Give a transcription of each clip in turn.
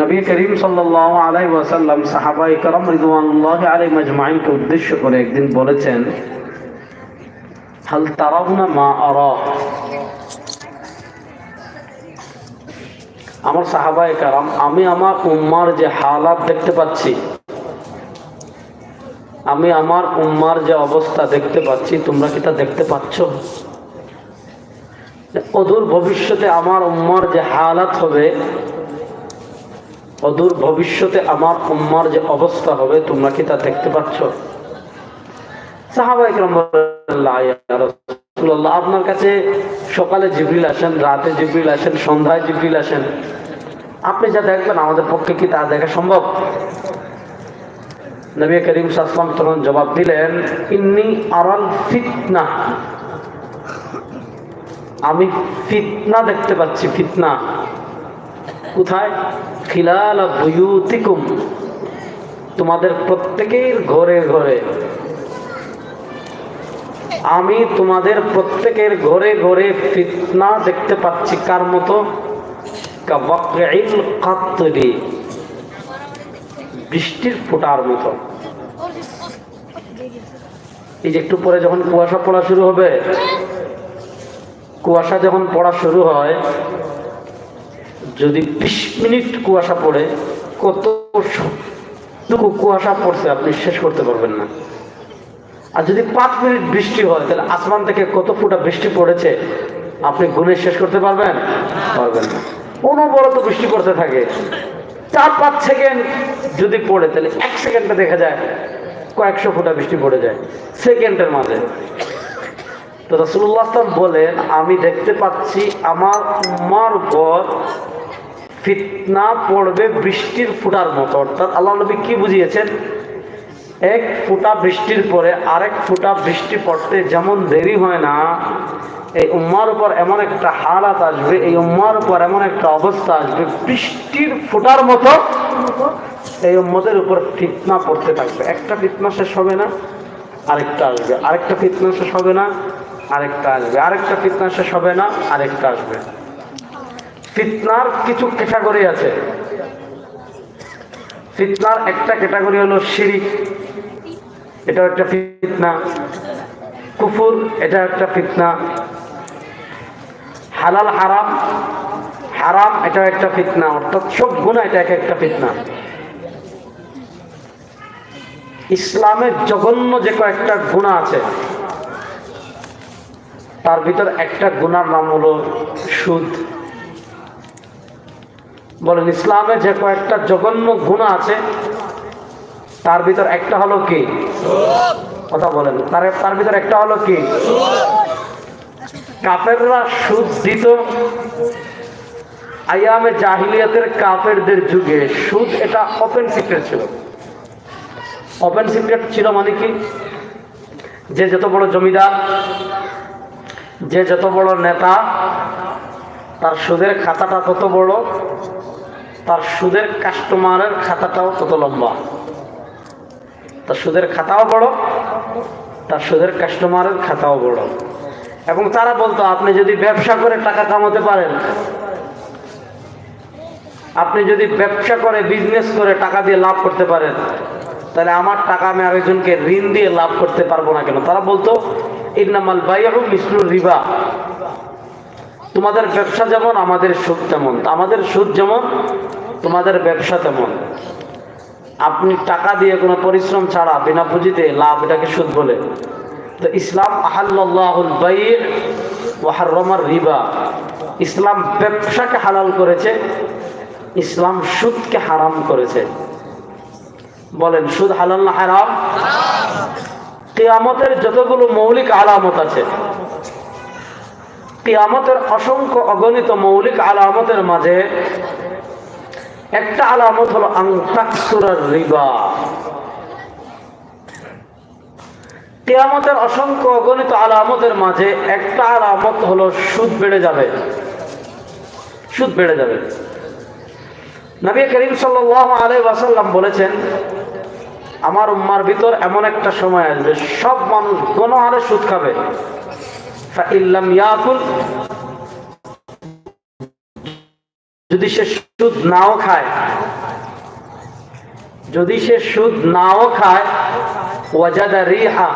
নবী করিম সাল্লাহ আলাই ওয়াসাল্লাম সাহাবাই করম রিদুয়ান্লাহ আলাই মজমাইনকে উদ্দেশ্য করে একদিন বলেছেন, হাল তারাবনা মা আর আমার সাহাবাই কারাম, আমি আমার উম্মার যে হালাত দেখতে পাচ্ছি, আমি আমার উম্মার যে অবস্থা দেখতে পাচ্ছি, তোমরা কি তা দেখতে পাচ্ছ? অদূর ভবিষ্যতে আমার উম্মার যে হালাত হবে অদূর ভবিষ্যতে আমার উম্মার যে অবস্থা হবে, তোমরা কি তা দেখতে পাচ্ছ? আপনার কাছে সকালে জিবরিল আসেন, রাতে জিবরিল আসেন, সন্ধ্যায় জিবরিল আসেন। আপনি যা দেখবেন, আমাদের পক্ষে কি তা দেখা সম্ভব? নবী করিম সাসলাম তখন জবাব দিলেন, ইন্নি আরাল ফিতনা। আমি ফিতনা দেখতে পাচ্ছি, ফিতনা। কোথায়? তোমাদের প্রত্যেকের ঘরে ঘরে। আমি তোমাদের প্রত্যেকের ঘরে ঘরে ফিতনা দেখতে পাচ্ছি। কার মতো? বৃষ্টির ফোটার মতো। এই যে একটু পরে যখন কুয়াশা পড়া শুরু হবে, কুয়াশা যখন পড়া শুরু হয় যদি বিশ মিনিট কুয়াশা পড়ে, কত কুয়াশা পড়ছে, আপনি শেষ করতে পারবেন না। আর যদি পাঁচ মিনিট বৃষ্টি হয়, তাহলে আসমান থেকে কত ফুটা বৃষ্টি পড়েছে, আপনি গুনে শেষ করতে পারবেন? পারবেন না। অনবরত বৃষ্টি পড়তে থাকে। চার পাঁচ সেকেন্ড যদি পড়ে, তাহলে এক সেকেন্ডে দেখা যায় কয়েকশো ফুটা বৃষ্টি পড়ে যায়, সেকেন্ডের মাঝে। তো রসুল্লাহ বলেন, আমি দেখতে পাচ্ছি আমার উম্মার উপর ফিতনা পড়বে বৃষ্টির ফুটার মতো। অর্থাৎ আল্লাহ নবী কি বুঝিয়েছেন? এক ফুটা বৃষ্টির পরে আরেক ফুটা বৃষ্টি পড়তে যেমন দেরি হয় না, এই উম্মার উপর এমন একটা হালাত আসবে, এই উম্মার উপর এমন একটা অবস্থা আসবে, বৃষ্টির ফুটার মতো এই উম্মদের উপর ফিতনা পড়তে থাকবে। একটা ফিতনা শেষ হবে না, আরেকটা আসবে। আরেকটা ফিতনা শেষ হবে না, আরেকটা আসবে। আরেকটা ফিতনা শেষ হবে না, আরেকটা আসবে। ফিতনার কিছু ক্যাটাগরি আছে। ফিতনার একটা ক্যাটাগরি হলো শিরিক। এটা একটা ফিতনা। কুফুর, এটা একটা ফিতনা। হালাল হারাম হারাম এটা একটা ফিতনা। অর্থাৎ সব গুণা এটা এক একটা ফিতনা। ইসলামের জঘন্য যে কয়েকটা গুণা আছে, তার ভিতর একটা গুণার নাম হলো সুদ। বলেন, ইসলামে যে কয়েকটা জঘন্য গুণা আছে, তার ভিতর একটা হলো কি? কথা বলেন, তার তার ভিতর একটা হলো কি? কাফেররা সুদ দিত আয়ামে জাহিলিয়াতের কাফেরদের যুগে সুদ এটা ওপেন সিক্রেট ছিল। ওপেন সিক্রেট ছিল মানে কি? যে যত বড় জমিদার, যে যত বড় নেতা, তার সুদের খাতাটা তত বড় তার সুদের কাস্টমারের খাতাটাও তত লম্বা? তার সুদের খাতাও বড়, তার সুদের কাস্টমারের খাতাও বড়। এবং তারা বলতো, আপনি যদি ব্যবসা করে টাকা কামাতে পারেন, আপনি যদি ব্যবসা করে বিজনেস করে টাকা দিয়ে লাভ করতে পারেন, তাহলে আমার টাকা আমি আরেকজনকে ঋণ দিয়ে লাভ করতে পারব না কেন? তারা বলতো, ইন্নামাল বাইয়ারু মিসলুর রিবা। তোমাদের ব্যবসা যেমন আমাদের সুদ তেমন। আমাদের সুদ যেমন তোমাদের ব্যবসা তেমন। আপনি টাকা দিয়ে কোনো পরিশ্রম ছাড়া বিনা পুঁজিতে লাভ এটাকে সুদ বলে। তো ইসলাম আহাল্লাহুল বাই ওয়াহারমার রিবা। ইসলাম ব্যবসাকে হালাল করেছে ইসলাম সুদকে হারাম করেছে। বলেন সুদ হালাল না হারাম। কেয়ামতের যতগুলো মৌলিক আলামত আছে কেয়ামতের অসংখ্য অগণিত মৌলিক আলামতের মাঝে একটা আলামত হলো রিবা। কেয়ামতের অসংখ্য অগণিত আলামতের মাঝে একটা আলামত হলো সুদ বেড়ে যাবে। সুদ বেড়ে যাবে। নবী করিম সাল্লাহ আলাই ওয়াসাল্লাম বলেছেন, আমার উম্মার ভিতর এমন একটা সময় আসবে, সব মানুষ গণহারে সুদ খাবে। ইল্লাম ইয়াকুল। যদি সে সুদ নাও খায়, যদি সে সুদ নাও খায়, ওয়াজাদা রিহা,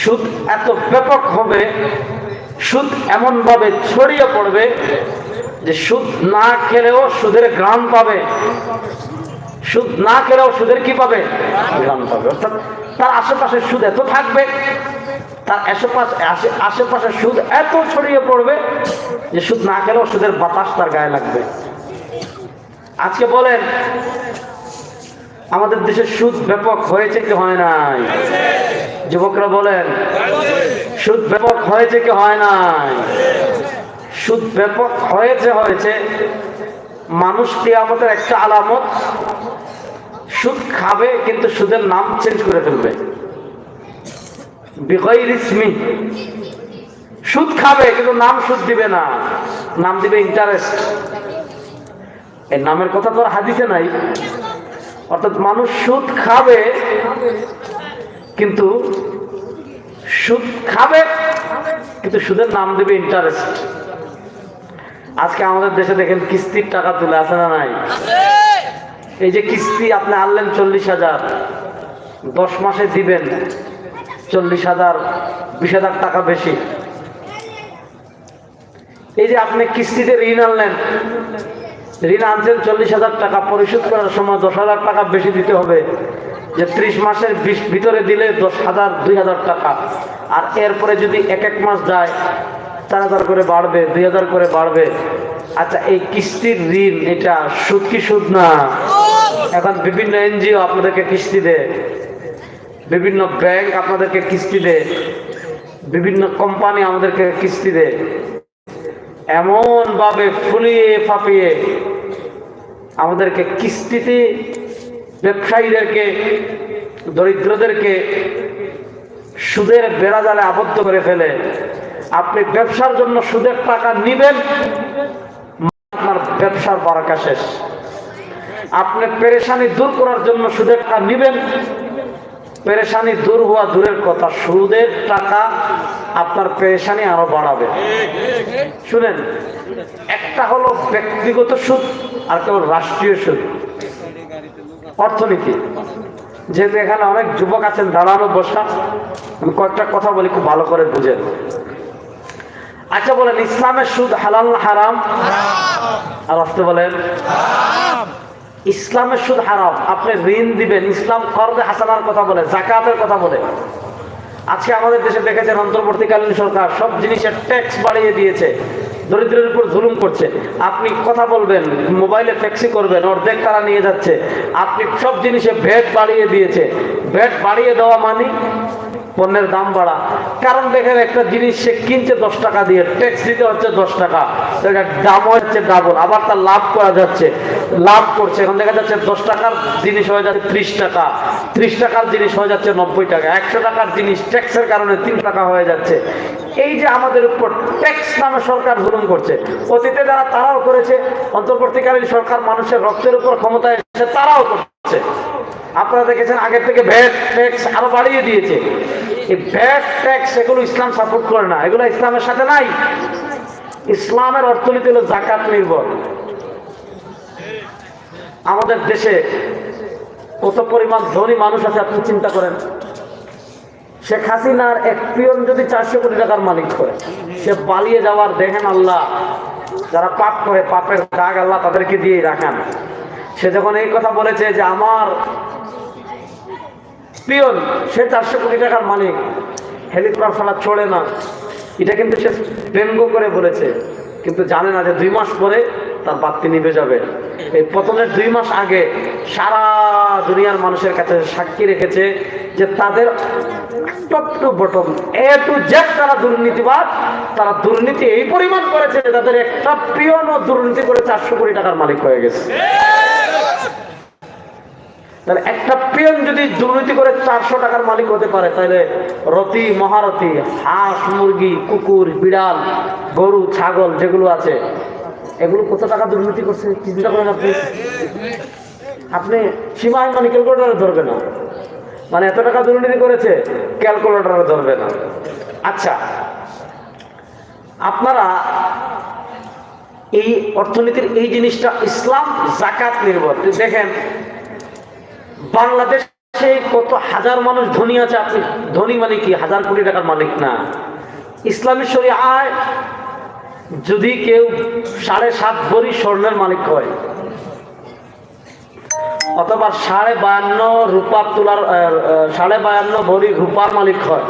সুদ এত ব্যাপক হবে, সুদ এমনভাবে ছড়িয়ে পড়বে যে সুদ না খেলেও সুদের গ্রাম পাবে। সুদ না খেলেও সুদের কি পাবে? গ্রাম পাবে। অর্থাৎ তার আশেপাশে সুদ এত থাকবে তার আশেপাশে আশে- আশেপাশে সুদ এত ছড়িয়ে পড়বে যে সুদ না খেলেও সুদের বাতাস তার গায়ে লাগবে। আজকে বলেন, আমাদের দেশে সুদ ব্যাপক হয়েছে কি হয় নাই? যুবকরা বলেন, সুদ ব্যাপক হয়েছে কি হয় নাই? সুদ ব্যাপক হয়েছে হয়েছে। মানুষ আমাদের একটা আলামত, সুদ খাবে কিন্তু সুদের নাম চেঞ্জ করে ফেলবে। সুদ খাবে, কিন্তু নাম সুদ দিবে না। নাম দিবে ইন্টারেস্ট এই নামের কথা তো আর হাদিসে নাই। অর্থাৎ মানুষ সুদ খাবে, কিন্তু সুদ খাবে, কিন্তু সুদের নাম দেবে ইন্টারেস্ট আজকে আমাদের দেশে দেখেন কিস্তির টাকা তুলে আছে না নাই? এই যে কিস্তি আপনি আনলেন চল্লিশ হাজার, দশ মাসে দিবেন। চল্লিশ হাজার, বিশ হাজার টাকা বেশি। এই যে আপনি কিস্তিতে ঋণ আনলেন, ঋণ আনছেন চল্লিশ হাজার টাকা, পরিশোধ করার সময় দশ হাজার টাকা বেশি দিতে হবে। যে ত্রিশ মাসের ভিতরে দিলে দশ হাজার, দুই হাজার টাকা। আর এরপরে যদি এক এক মাস যায়, চার হাজার করে বাড়বে, দুই হাজার করে বাড়বে। আচ্ছা এই কিস্তির ঋণ, এটা সুদ কি সুদ না? এখন বিভিন্ন এনজিও আপনাদেরকে কিস্তি দেয়। বিভিন্ন ব্যাংক আপনাদেরকে কিস্তি দেয়, বিভিন্ন কোম্পানি আমাদেরকে কিস্তি দেয় এমন ভাবে ফুলিয়ে ফাপিয়ে আমাদেরকে কিস্তিতে ব্যবসায়ীদেরকে, দরিদ্রদেরকে সুদের বেড়াজালে আবদ্ধ করে ফেলে। আপনি ব্যবসার জন্য সুদের টাকা নিবেন, আপনার ব্যবসার বারাকা শেষ। আপনি পেরেশানি দূর করার জন্য সুদের টাকা নিবেন পেরেশানি দূর হওয়া দূরের কথা। সুদের টাকা আপনার পেরেশানি আরও বাড়াবে। শুনেন, একটা হলো ব্যক্তিগত সুদ, আর কেবল রাষ্ট্রীয় সুদ। অর্থনীতি। যেহেতু এখানে অনেক যুবক আছেন, দাঁড়ানো, বসা, আমি কয়েকটা কথা বলি, খুব ভালো করে বুঝেন। আচ্ছা বলেন, ইসলামের সুদ হালাল হারাম? আর আসতে বলেন। ইসলামের সুদ হারাম। আপনি ঋণ দিবেন। ইসলাম করদে হাসানার কথা বলে জাকাতের কথা বলে। আজকে আমাদের দেশে দেখেছেন, অন্তর্বর্তীকালীন সরকার সব জিনিসের ট্যাক্স বাড়িয়ে দিয়েছে। দরিদ্রের উপর জুলুম করছে। আপনি কথা বলবেন মোবাইলে ফ্যাক্সি করবেন, অর্ধেক তারা নিয়ে যাচ্ছে। আপনি সব জিনিসে ভ্যাট বাড়িয়ে দিয়েছে। ভ্যাট বাড়িয়ে দেওয়া মানে পণ্যের দাম বাড়া। কারণ দেখেন একটা জিনিস, সে কিনছে দশ টাকা দিয়ে ট্যাক্স দিতে হচ্ছে দশ টাকা। তো এটার দাম হচ্ছে ডাবল আবার তার লাভ করা যাচ্ছে। লাভ করছে, এখন দেখা যাচ্ছে দশ টাকার জিনিস হয়ে যাচ্ছে ত্রিশ টাকা। ত্রিশ টাকার জিনিস হয়ে যাচ্ছে নব্বই টাকা। একশো টাকার জিনিস ট্যাক্সের কারণে তিন টাকা হয়ে যাচ্ছে। এই যে আমাদের উপর ট্যাক্স নামে সরকার জুলুম করছে, অতীতে যারা তারাও করেছে, অন্তর্বর্তীকালীন সরকার মানুষের রক্তের উপর ক্ষমতায় তারাও করছে। আপনারা দেখেছেন আগের থেকে ভ্যাট ট্যাক্স আরও বাড়িয়ে দিয়েছে। এই ভ্যাট ট্যাক্স এগুলো ইসলাম সাপোর্ট করে না। এগুলো ইসলামের সাথে নাই। ইসলামের অর্থনীতি হলো জাকাত নির্ভর। আমাদের দেশে কত পরিমাণ ধনী মানুষ আছে, আপনি চিন্তা করেন। শেখ হাসিনার এক পিয়ন যদি চারশো কোটি টাকার মালিক করে সে পালিয়ে যাওয়ার দেখেন আল্লাহ, যারা পাপ করে, পাপের দাগ আল্লাহ তাদেরকে দিয়ে রাখান। সে যখন এই কথা বলেছে যে আমার পিয়ন, সে চারশো কোটি টাকার মালিক। হেলিকপ্টার ছাড়া চড়ে না। এটা কিন্তু সে ব্যঙ্গ করে বলেছে। কিন্তু জানে না যে দুই মাস পরে তার বাতি নিভে যাবে। এই পতনের দুই মাস আগে সারা দুনিয়ার মানুষের কাছে সাক্ষী রেখেছে যে তাদের তারা দুর্নীতিবাদ, তারা দুর্নীতি এই পরিমাণ করেছে যে তাদের একটা পিয়নও দুর্নীতি করে চারশো কোটি টাকার মালিক হয়ে গেছে। তাহলে একটা পিয়ন যদি দুর্নীতি করে চারশো টাকার মালিক হতে পারে, তাহলে রতি মহারথী হাঁস, মুরগি, কুকুর, বিড়াল, গরু, ছাগল যেগুলো আছে এগুলো কত টাকা দুর্নীতি করছে? চিন্তা করেন আপনি? আপনি সীমাহীন মানে ক্যালকুলেটারে ধরবে না। মানে এত টাকা দুর্নীতি করেছে, ক্যালকুলেটারে ধরবে না। আচ্ছা আপনারা এই অর্থনীতির এই জিনিসটা ইসলাম, জাকাত নির্ভর। দেখেন, বাংলাদেশে কত হাজার মানুষ ধনী আছে আপনি? ধনী মানে কি? হাজার কোটি টাকার মালিক না। ইসলামী শরিয়ায় যদি কেউ সাড়ে সাত ভরি স্বর্ণের মালিক হয়, অথবা সাড়ে বায়ান্ন রূপার তোলার সাড়ে বায়ান্ন ভরি রূপার মালিক হয়,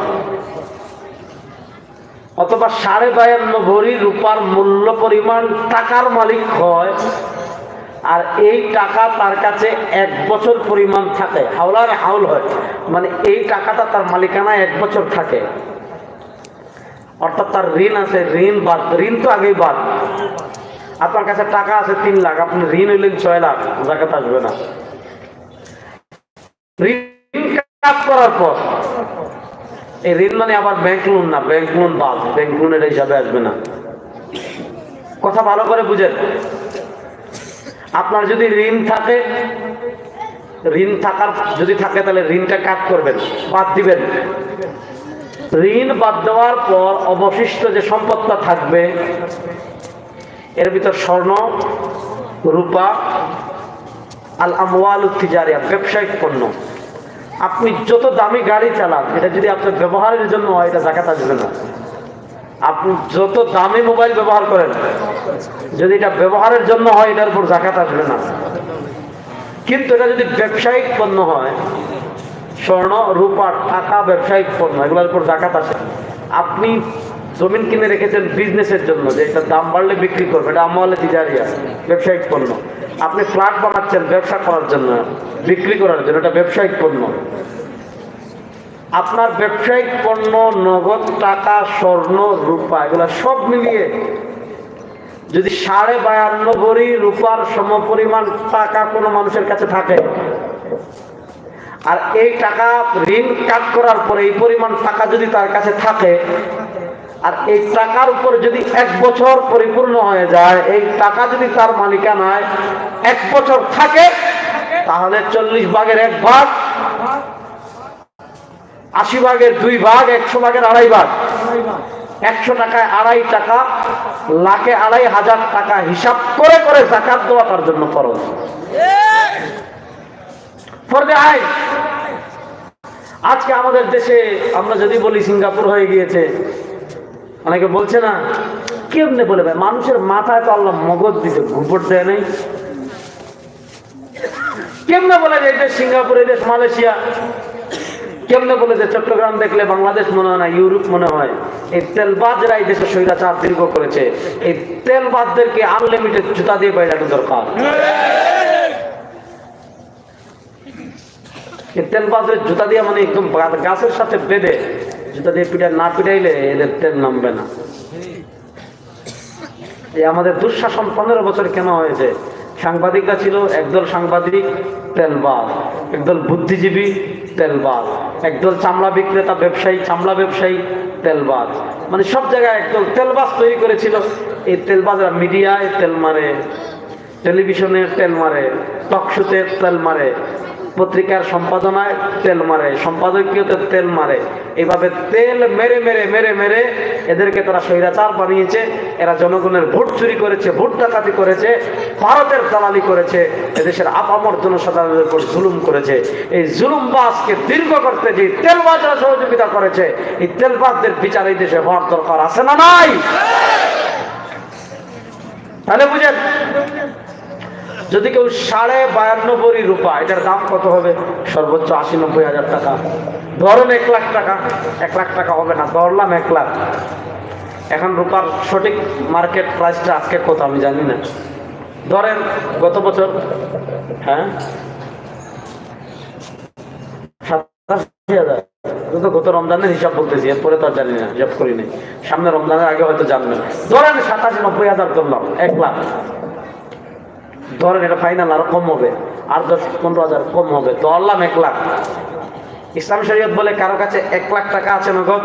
অথবা সাড়ে বায়ান্ন ভরি রূপার মূল্য পরিমাণ টাকার মালিক হয়, আর এই টাকা তার কাছে এক বছর পরিমাণ থাকে, হাওলার হাউল হয় মানে এই টাকাটা তার মালিকানা এক বছর থাকে। অর্থাৎ তার ঋণ আছে, ঋণ বাদ, ঋণ তো আগেই বাদ। আপনার কাছে টাকা আছে তিন লাখ, আপনি ঋণ হইলেন ছয় লাখ, জাকাত আসবে না। ঋণ কাজ করার পর, এই ঋণ মানে আবার ব্যাংক লোন না ব্যাংক লোন বাদ ব্যাংক লোনের হিসাবে আসবে না। কথা ভালো করে বুঝেন। আপনার যদি ঋণ থাকে, ঋণ থাকার যদি থাকে, তাহলে ঋণটা কাট করবেন, বাদ দিবেন। ঋণ বাদ দেওয়ার পর অবশিষ্ট যে সম্পদটা থাকবে, এর ভিতর স্বর্ণ, রূপা আল আমওয়াল তিজারিয়া ব্যবসায়িক পণ্য। আপনি যত দামি গাড়ি চালান, এটা যদি আপনার ব্যবহারের জন্য হয়, এটা জাকাত আসবে না। আপনি যত দামি মোবাইল ব্যবহার করেন, যদি এটা ব্যবহারের জন্য হয়, এটার উপর জাকাত আসবে না। কিন্তু এটা যদি ব্যবসায়িক পণ্য হয় স্বর্ণ, রূপা, টাকা, ব্যবসায়িক পণ্য, এগুলোর উপর জাকাত আসে আপনি জমিন কিনে রেখেছেন বিজনেসের জন্য, যে এটা দাম বাড়লে বিক্রি করবে, এটা আমলে তিজারিয়া, ব্যবসায়িক পণ্য। আপনি ফ্ল্যাট বানাচ্ছেন ব্যবসা করার জন্য, বিক্রি করার জন্য, এটা ব্যবসায়িক পণ্য। আপনার ব্যবসায়িক পণ্য, নগদ টাকা, স্বর্ণ, রূপা, এগুলো সব মিলিয়ে যদি সাড়ে বায়ান্ন ভরি রূপার সমপরিমাণ টাকা কোনো মানুষের কাছে থাকে আর এই টাকা ঋণ কাট করার পরে এই পরিমাণ টাকা যদি তার কাছে থাকে, আর এই টাকার উপর যদি এক বছর পরিপূর্ণ হয়ে যায়, এই টাকা যদি তার মালিকানায় এক বছর থাকে, তাহলে চল্লিশ ভাগের এক ভাগ, আশি ভাগের দুই ভাগ, একশো ভাগের আড়াই ভাগ। একশো টাকায় আড়াই টাকা, লাখে আড়াই হাজার টাকা হিসাব করে করে জাকাত দেওয়া তার জন্য খরচ ফরজে আইন আজকে আমাদের দেশে, আমরা যদি বলি সিঙ্গাপুর হয়ে গিয়েছে, অনেকে বলছে না, কেমনে বলে ভাই? মানুষের মাথায় তো আল্লাহ মগজ দিতে ঘুরপট দেয় নাই। কেমনে বলে যে দেশ সিঙ্গাপুর দেশ মালয়েশিয়া? কেমনে বলে যে চট্টগ্রাম দেখলে বাংলাদেশ মনে হয় না, ইউরোপ মনে হয়? এই তেলবাজরা এই দেশে স্বৈরাচার দীর্ঘ করেছে। এই তেলবাজদেরকে আনলিমিটেড জুতা দিয়ে বাইরানো দরকার। এই তেলবাজের জুতা দিয়ে মানে একদম গাছের সাথে বেঁধে জুতা দিয়ে পিঠা না পিটাইলে এদের তেল নামবে না। এই আমাদের দুঃশাসন পনেরো বছর কেন হয়েছে সাংবাদিকরা ছিল, একদল সাংবাদিক তেলবাজ একদল বুদ্ধিজীবী তেলবাজ একদল চামড়া বিক্রেতা ব্যবসায়ী, চামড়া ব্যবসায়ী তেলবাজ মানে সব জায়গায় একদল তেলবাজ তৈরি করেছিল। এই তেলবাজরা মিডিয়ায় তেল মারে, টেলিভিশনে তেল মারে টকশোতে তেল মারে। পত্রিকার সম্পাদনায় তেল মারে, সম্পাদকীয়তে তেল মারে। এইভাবে তেল মেরে মেরে মেরে মেরে এদেরকে তারা স্বৈরাচার বানিয়েছে, এরা জনগণের ভোট চুরি করেছে, ভোট ডাকাতি করেছে, ভারতের দালালি করেছে, এদেশের আপামর জনসাধারণের উপর জুলুম করেছে। এই জুলুমবাজকে দীর্ঘ করতে যে তেল তেলবাজরা সহযোগিতা করেছে, এই তেলবাজদের বিচার এই দেশে হওয়ার দরকার আছে না নাই? তাহলে বুঝেন যদি কেউ সাড়ে বায়ান্ন ভরি রূপা, এটার দাম কত হবে? সর্বোচ্চ আশি নব্বই হাজার টাকা। ধরেন এক লাখ টাকা, এক লাখ টাকা হবে না, ধরলাম এক লাখ। এখন রূপার সঠিক মার্কেট প্রাইসটা আজকে কত আমি জানি না। ধরেন গত বছর হ্যাঁ? সাতাশি হাজার। গত রমজানের হিসাব বলতেছি, এরপরে তো আর জানি না, হিসাব করি নাই। সামনে রমজানের আগে হয়তো জানবেন। ধরেন সাতাশি নব্বই হাজার ধরলাম, এক লাখ। ধরেন এটা ফাইনাল আরও কম হবে আর দশ পনেরো হাজার কম হবে ধরলাম এক লাখ। ইসলাম শরীয়ত বলে কারও কাছে এক লাখ টাকা আছে নগদ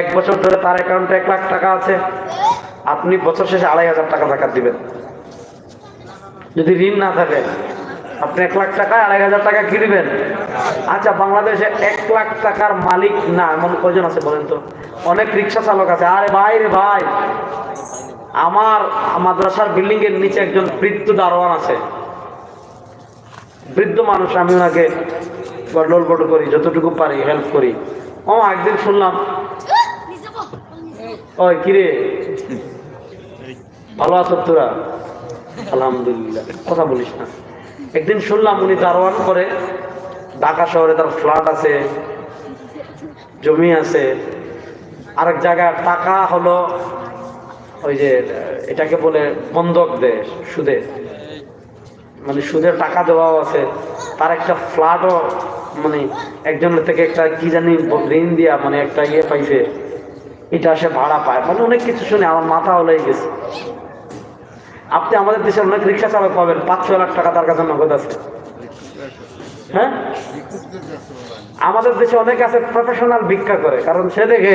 এক বছর ধরে তার অ্যাকাউন্টে এক লাখ টাকা আছে, আপনি বছর শেষে আড়াই হাজার টাকা জাকাত দিবেন। যদি ঋণ না থাকে, আপনি এক লাখ টাকা আড়াই হাজার টাকা কি দিবেন? আচ্ছা বাংলাদেশে এক লাখ টাকার মালিক না, এমন কয়জন আছে বলেন তো? অনেক রিক্সা চালক আছে, আরে ভাই রে ভাই। আমার মাদ্রাসার বিল্ডিং এর নিচে একজন বৃদ্ধ দারোয়ান আছে। বৃদ্ধ মানুষ, আমি ওনাকে করি, যতটুকু পারি হেল্প করি। ও, একদিন শুনলাম, ওই, কিরে? ভালো আছো তোরা? আলহামদুলিল্লাহ, কথা বলিস না। একদিন শুনলাম উনি দারোয়ান করে, ঢাকা শহরে তার ফ্ল্যাট আছে, জমি আছে। আরেক জায়গায় টাকা হলো ওই যে এটাকে বলে বন্ধক দেয় সুদে। মানে সুদের টাকা দেওয়াও আছে। তার একটা ফ্ল্যাটও মানে একজনের থেকে একটা কি জানি ঋণ দিয়া মানে একটা ইয়ে পাইছে। এটা সে ভাড়া পায়। মানে অনেক কিছু শুনে আমার মাথা হলেই গেছে। আপনি আমাদের দেশে অনেক রিক্সা চালক পাবেন পাঁচ ছয় লাখ টাকা তার কাছে নগদ আছে। হ্যাঁ? আমাদের দেশে অনেক আছে প্রফেশনাল ভিক্ষা করে। কারণ সে দেখে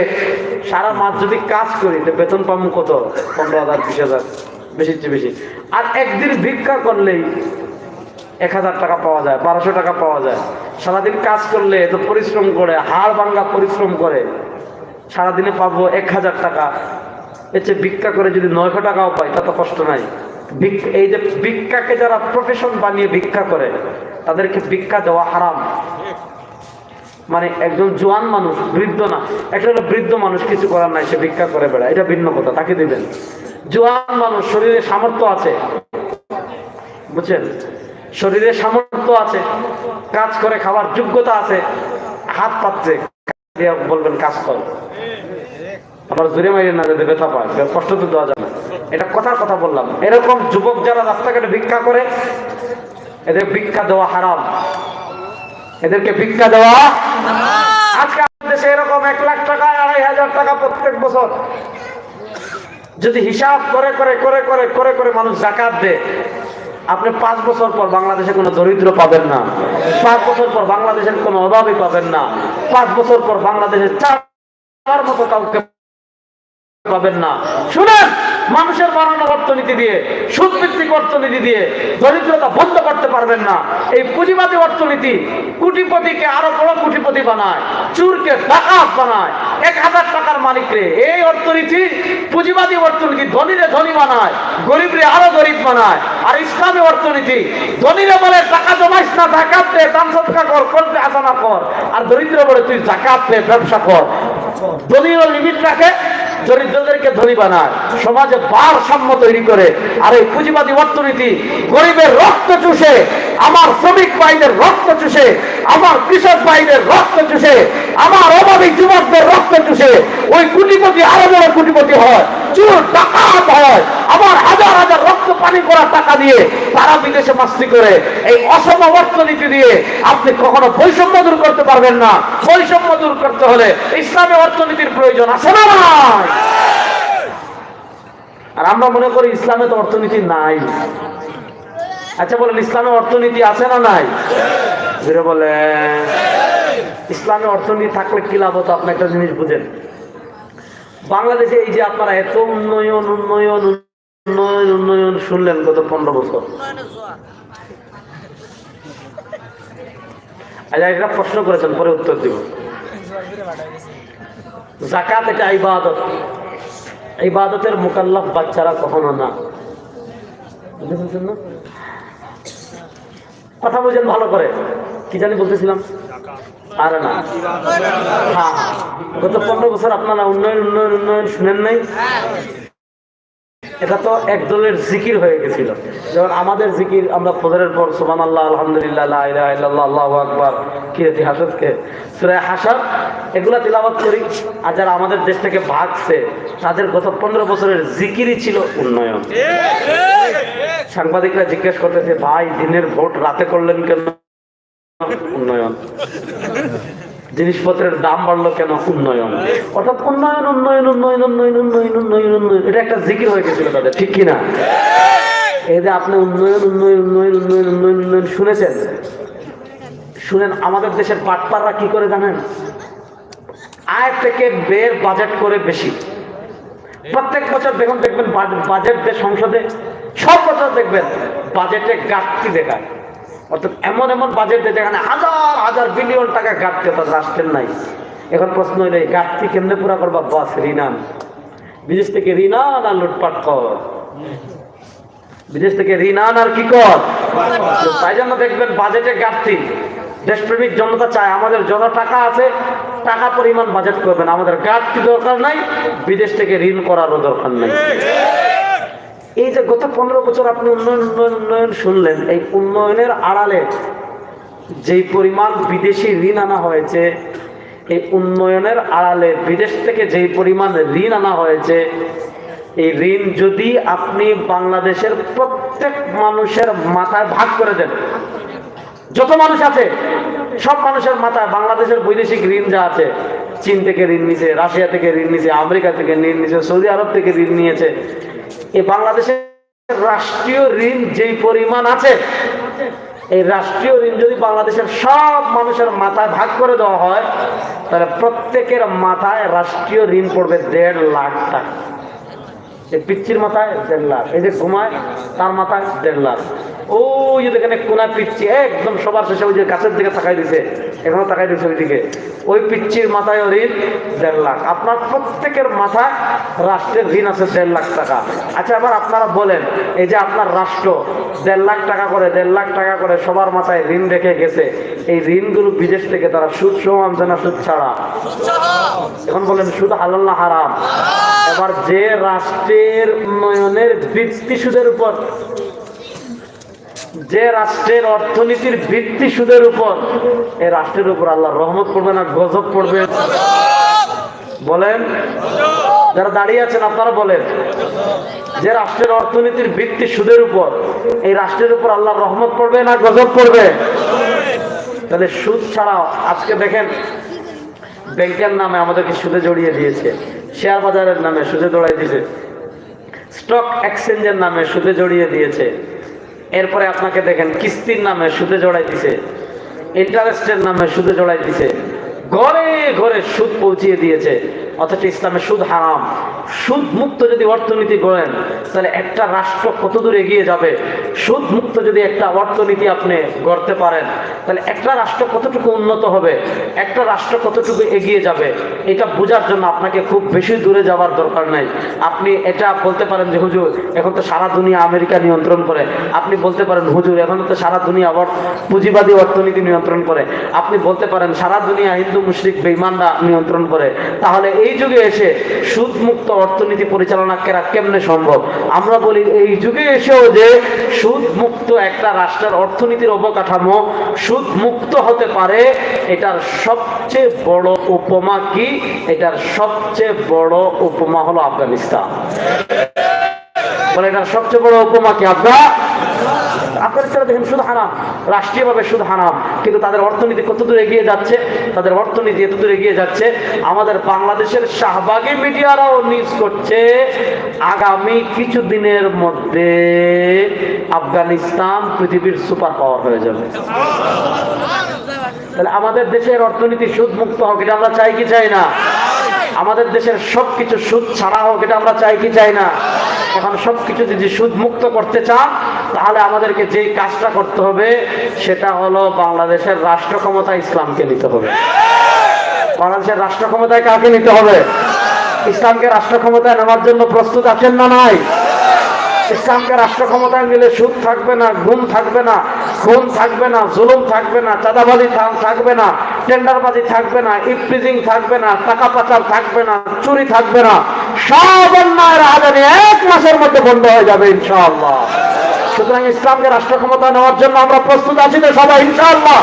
সারা মাস যদি কাজ করি বেতন পাবো কত? পনেরো হাজার, বিশ হাজার বেশির চেয়ে বেশি। আর একদিন ভিক্ষা করলেই এক হাজার টাকা পাওয়া যায়, বারোশো টাকা পাওয়া যায়। সারাদিন কাজ করলে এত পরিশ্রম করে, হাড় ভাঙ্গা পরিশ্রম করে, সারাদিনে পাবো এক হাজার টাকা। চেয়ে ভিক্ষা করে যদি নয়শো টাকাও পাই তা তো কষ্ট নাই। এই যে ভিক্ষাকে যারা প্রফেশন বানিয়ে ভিক্ষা করে, তাদেরকে ভিক্ষা দেওয়া হারাম। মানে একজন জোয়ান মানুষ, বৃদ্ধ না, একটা বৃদ্ধ মানুষ কিছু করার নাই, সে ভিক্ষা করে বেড়ায়। এটা ভিন্ন কথা, তাকে দিবেন। জোয়ান মানুষ, শরীরে সামর্থ্য আছে। বুঝছেন? শরীরে সামর্থ্য আছে, কাজ করে, খাওয়ার যোগ্যতা আছে। হাত পাচ্ছে বলবেন, কাজ কর। আবার জোরে মাইরে না যাতে ব্যথা পায় কষ্ট তো দেওয়া যাবে এটা কথার কথা বললাম। এরকম যুবক যারা রাস্তাঘাটে ভিক্ষা করে, এদের ভিক্ষা দেওয়া হারাম। এদেরকে ভিক্ষা দেওয়া। আজকে আমাদের দেশে এরকম এক লাখ টাকা, আড়াই হাজার টাকা প্রত্যেক বছর। যদি হিসাব করে করে করে করে করে করে মানুষ জাকাত দেয়, আপনি পাঁচ বছর পর বাংলাদেশে কোনো দরিদ্র পাবেন না। পাঁচ বছর পর বাংলাদেশের কোনো অভাবই পাবেন না। পাঁচ বছর পর বাংলাদেশের চার মতো কাউকে পাবেন না। শুনেন! মানুষের বানানো অর্থনীতি দিয়ে সুদ ভিত্তিক অর্থনীতি দিয়ে দরিদ্রতা বন্ধ করতে পারবেন না। এই পুঁজিবাদী অর্থনীতি কোটিপতিকে আরও বড় কোটিপতি বানায়, চুরকে ডাকাত বানায়, এক হাজার টাকার মালিকরে এই অর্থনীতি পুঁজিবাদী অর্থনীতি ধনীরে ধনী বানায়, গরিবরে আরও গরিব বানায়। আর ইসলামী অর্থনীতি ধনীরে বলে টাকা জমাইস না, জাকাত দে, দান সৎকা কর, করতে আসানা কর। আর দরিদ্র বলে তুই জাকাত দে, ব্যবসা কর। ধনীর লিমিট রাখে দরিদ্রদেরকে ধনী বানায়। সমাজে ভারসাম্য তৈরি করে। আর এই পুঁজিবাদী অর্থনীতি গরিবের রক্ত চুষে, আমার শ্রমিক ভাইদের রক্ত চুষে, আমার কৃষক ভাইদের রক্ত চুষে, আমার অভাবী যুবকদের রক্ত চুষে, ওই কুটিপতি আরও বড় কুটিপতি হয়। চুর, ডাকাত হয়। আমার হাজার হাজার রক্ত পানি করা টাকা দিয়ে তারা বিদেশে মাস্তি করে। এই অসম অর্থনীতি দিয়ে আপনি কখনো বৈষম্য দূর করতে পারবেন না। বৈষম্য দূর করতে হলে ইসলামী অর্থনীতির প্রয়োজন আছে না আর আমরা মনে করি ইসলামে তো অর্থনীতি নাই। আচ্ছা বলেন, ইসলামে অর্থনীতি আছে না নাই? বলে ইসলামে অর্থনীতি থাকলে কি লাভ হতো? আপনি একটা জিনিস বুঝেন। বাংলাদেশে এই যে আপনারা এত উন্নয়ন উন্নয়ন উন্নয়ন উন্নয়ন শুনলেন গত পনেরো বছর। আচ্ছা এটা প্রশ্ন করেছেন, পরে উত্তর দিব। জাকাত এটা ইবাদত। ইবাদতের মোকাল্লাফ বাচ্চারা কখনো না? কথা বলছেন ভালো করে। কি জানি বলতেছিলাম। আরে না। হ্যাঁ। গত পনেরো বছর আপনারা উন্নয়ন উন্নয়ন উন্নয়ন শুনেন নাই? এটা তো এক দলের জিকির হয়ে গেছিল। যেমন আমাদের জিকির, আমরা ফজরের পর সুবান আল্লাহ আলহামদুলিল্লাহ আকবার। কি আছে হাসদকে সূরা হাসর এগুলা তিলাওয়াত করি। আর যারা আমাদের দেশ থেকে ভাগছে, তাদের গত পনেরো বছরের জিকিরই ছিল উন্নয়ন। সাংবাদিকরা জিজ্ঞেস করতেছে, ভাই, দিনের ভোট রাতে করলেন কেন? উন্নয়ন। জিনিসপত্রের দাম বাড়লো কেন? উন্নয়ন। অর্থাৎ উন্নয়ন উন্নয়ন উন্নয়ন উন্নয়ন উন্নয়ন উন্নয়ন উন্নয়ন। এটা একটা জিকির হয়ে গেছিল তাদের, ঠিক কিনা? এই যে আপনি উন্নয়ন উন্নয়ন উন্নয়ন উন্নয়ন উন্নয়ন উন্নয়ন শুনেছেন? শুনেন, আমাদের দেশের পাটপাররা কি করে জানেন? আয় থেকে বের বাজেট করে বেশি। প্রত্যেক বছর দেখুন, দেখবেন বাজেট সংসদে, সব বছর দেখবেন বাজেটে ঘাটতি দেখায় অর্থাৎ এমন এমন বাজেট দেয় যেখানে হাজার হাজার বিলিয়ন টাকা ঘাটতি, অর্থাৎ রাষ্ট্রের নাই। এখন প্রশ্ন হইলে ঘাটতি কেমনে পুরা করবা? বাস, ঋণান। বিদেশ থেকে ঋণান আর লুটপাট কর। বিদেশ থেকে ঋণান আর কি কর? তাই জন্য দেখবেন বাজেটে ঘাটতি। দেশপ্রেমিক জনতা চায়, আমাদের যত টাকা আছে, টাকা পরিমাণ বাজেট করবেন। আমাদের ঘাটতি দরকার নাই, বিদেশ থেকে ঋণ করারও দরকার নাই। এই যে গত পনেরো বছর আপনি উন্নয়ন উন্নয়ন উন্নয়ন শুনলেন, এই উন্নয়নের আড়ালে যেই পরিমাণ বিদেশি ঋণ আনা হয়েছে, এই উন্নয়নের আড়ালে বিদেশ থেকে যেই পরিমাণ ঋণ আনা হয়েছে, এই ঋণ যদি আপনি বাংলাদেশের প্রত্যেক মানুষের মাথায় ভাগ করে দেন, যত মানুষ আছে, সব মানুষের মাথায় বাংলাদেশের বৈদেশিক ঋণ যা আছে, চীন থেকে ঋণ নিছে, রাশিয়া থেকে ঋণ নিছে, আমেরিকা থেকে ঋণ নিছে, সৌদি আরব থেকে ঋণ নিয়েছে এই বাংলাদেশের রাষ্ট্রীয় ঋণ যেই পরিমাণ আছে, এই রাষ্ট্রীয় ঋণ যদি বাংলাদেশের সব মানুষের মাথায় ভাগ করে দেওয়া হয়, তাহলে প্রত্যেকের মাথায় রাষ্ট্রীয় ঋণ পড়বে দেড় লাখ টাকা। এই পিচ্ছির মাথায় দেড় লাখ, এই যে ঘুমায়, তার মাথায় দেড় লাখ। ওই পিচ্ছি, একদম সবার ওই যে দিকে ওইদিকে। ওই পিচ্ছির মাথায় ঋণ দেড় লাখ। আপনার প্রত্যেকের মাথায় রাষ্ট্রের ঋণ আছে দেড় লাখ টাকা। আচ্ছা এবার আপনারা বলেন, এই যে আপনার রাষ্ট্র দেড় লাখ টাকা করে, দেড় লাখ টাকা করে সবার মাথায় ঋণ রেখে গেছে, এই ঋণগুলো বিদেশ থেকে তারা সুদ সহ না সুদ ছাড়া? এখন বলেন, সুদ হালাল না হারাম? এবার যে রাষ্ট্রের উন্নয়নের ভিত্তি সুদের উপর যে রাষ্ট্রের অর্থনীতির ভিত্তি সুদের উপর এই রাষ্ট্রের উপর আল্লাহ রহমত পড়বে না, গজব পড়বে। বলেন? যারা দাঁড়িয়ে আছেন, আপনারা বলেন। যে রাষ্ট্রের অর্থনীতির ভিত্তি সুদের উপর, এই রাষ্ট্রের উপর আল্লাহর রহমত পড়বে না, গজব পড়বে? তাহলে সুদ ছাড়াও আজকে দেখেন, ব্যাংকের নামে আমাদেরকে সুদে জড়িয়ে দিয়েছে। শেয়ার বাজারের নামে সুদে জড়াই দিয়েছে। স্টক এক্সচেঞ্জের নামে সুদে জড়িয়ে দিয়েছে। এরপরে আপনাকে দেখেন, কিস্তির নামে সুদে জড়াই দিছে ইন্টারেস্টের নামে সুদে জড়াই দিছে, ঘরে ঘরে সুদ পৌঁছিয়ে দিয়েছে। অথচ ইসলামে সুদ হারাম। সুদ মুক্ত যদি অর্থনীতি গড়েন, তাহলে একটা রাষ্ট্র কতদূর এগিয়ে যাবে? সুদ মুক্ত যদি একটা অর্থনীতি আপনি গড়তে পারেন, তাহলে একটা রাষ্ট্র কতটুকু উন্নত হবে? একটা রাষ্ট্র কতটুকু এগিয়ে যাবে? এটা বোঝার জন্য আপনাকে খুব বেশি দূরে যাওয়ার দরকার নাই। আপনি এটা বলতে পারেন যে, হুজুর, এখন তো সারা দুনিয়া আমেরিকা নিয়ন্ত্রণ করে। আপনি বলতে পারেন, হুজুর, এখন তো সারা দুনিয়া আবার পুঁজিবাদী অর্থনীতি নিয়ন্ত্রণ করে। আপনি বলতে পারেন, সারা দুনিয়া হিন্দু মুসলিম বেইমানরা নিয়ন্ত্রণ করে। তাহলে এই যুগে এসে সুদ মুক্ত অর্থনীতি পরিচালনা করা কেমনে সম্ভব? আমরা বলি এই যুগে এসেও যে সুদ মুক্ত একটা রাষ্ট্রের অর্থনীতির অবকাঠামো সুদ মুক্ত হতে পারে, এটার সবচেয়ে বড় উপমা কি? এটার সবচেয়ে বড় উপমা হলো আফগানিস্তান। বলে এটার সবচেয়ে বড় উপমা কি? আপনার অর্থনীতি এগিয়ে যাচ্ছে? তাদের অর্থনীতি আমাদের বাংলাদেশের শাহবাগী করছে, আগামী কিছু দিনের মধ্যে আফগানিস্তান পৃথিবীর সুপার পাওয়ার হয়ে যাবে। তাহলে আমাদের দেশের অর্থনীতি সুদ মুক্ত হোক, এটা আমরা চাই কি চাই না? আমাদের দেশের সবকিছু সুদ ছাড়া হোক, এটা আমরা চাই কি চাই না? এখন সবকিছু যদি সুদ মুক্ত করতে চান, তাহলে আমাদেরকে যেই কাজটা করতে হবে, সেটা হলো বাংলাদেশের রাষ্ট্র ক্ষমতা ইসলামকে নিতে হবে। বাংলাদেশের রাষ্ট্র ক্ষমতায় কাকে নিতে হবে? ইসলামকে রাষ্ট্র ক্ষমতায় নেওয়ার জন্য প্রস্তুত আছেন না নাই? ইসলামকে রাষ্ট্র ক্ষমতায় নিলে সুদ থাকবে না গুম থাকবে না, খুন থাকবে না, জুলুম থাকবে না, চাঁদাবাজি থাকবে না, টেন্ডারবাজি থাকবে না ইফ্রিজিং থাকবে না, টাকা পাচার থাকবে না, চুরি থাকবে না, সব অন্যায়ের আদানি এক মাসের মধ্যে বন্ধ হয়ে যাবে ইনশাআল্লাহ। সুতরাং ইসলামকে রাষ্ট্র ক্ষমতা নেওয়ার জন্য আমরা প্রস্তুত আছি তো সবাই, ইনশাআল্লাহ।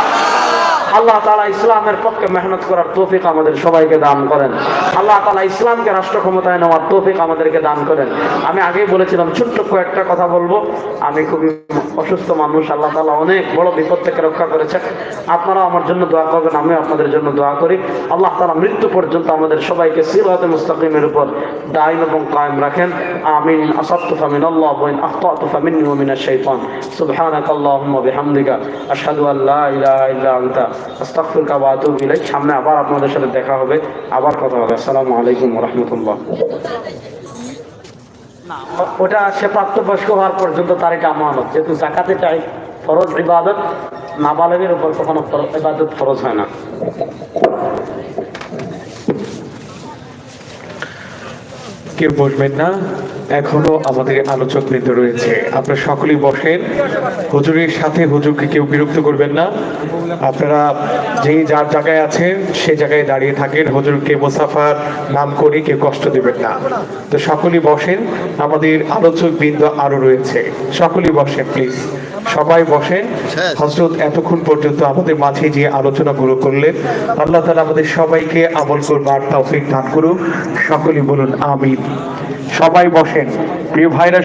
আল্লাহ তালা ইসলামের পক্ষে মেহনত করার তৌফিক আমাদের সবাইকে দান করেন। আল্লাহ তালা ইসলামকে রাষ্ট্র ক্ষমতায় নেওয়ার তৌফিক আমাদেরকে দান করেন। আমি আগেই বলেছিলাম, ছোট্ট কয়েকটা কথা বলব। আমি খুবই অসুস্থ মানুষ, আল্লাহ তালা অনেক বড় বিপদ থেকে রক্ষা করেছেন। আপনারা আমার জন্য দোয়া করবেন আমি আপনাদের জন্য দোয়া করি। আল্লাহ তালা মৃত্যু পর্যন্ত আমাদের সবাইকে সিরাতে মুস্তাকিমের উপর দায়ন এবং কায়েম রাখেন। আমিন। আসাদতু ফামিন আল্লাহ ওয়াইন আখতাতু ফামিন্নি ওয়া মিনাশ বিহামদিকা। আশহাদু আল লা ইলাহা ইল্লা আনতা। আতুবু সামনে আবার আপনাদের সাথে দেখা হবে আবার কথা হবে। আসসালামু আলাইকুম রহমতুল্লাহ। ওটা সে প্রাপ্তবয়স্ক হওয়ার পর্যন্ত তার এটা আমানত। যেহেতু জাকাতে চাই ফরজ ইবাদত নাবালকের উপর কখনো ইবাদত ফরজ হয় না। কেউ বসবেন না, এখনও আমাদের আলোচক বৃন্দ রয়েছে। আপনারা সকলেই বসেন। হুজুরের সাথে হুজুরকে কেউ বিরক্ত করবেন না। আপনারা যেই যার জায়গায় আছেন, সে জায়গায় দাঁড়িয়ে থাকেন। হুজুরকে মোসাফার নাম করে কেউ কষ্ট দেবেন না। তো সকলেই বসেন। আমাদের আলোচক বৃন্দ আরও রয়েছে। সকলেই বসেন প্লিজ সবাই বসেন। হজরত এতক্ষণ পর্যন্ত আমাদের মাঝে যে আলোচনাগুলো করলেন, আল্লাহ তালা আমাদের সবাইকে আমল করবার তৌফিক দান করুক। সকলে বলুন, আমিন। সবাই বসেন। প্রিয় ভাইরা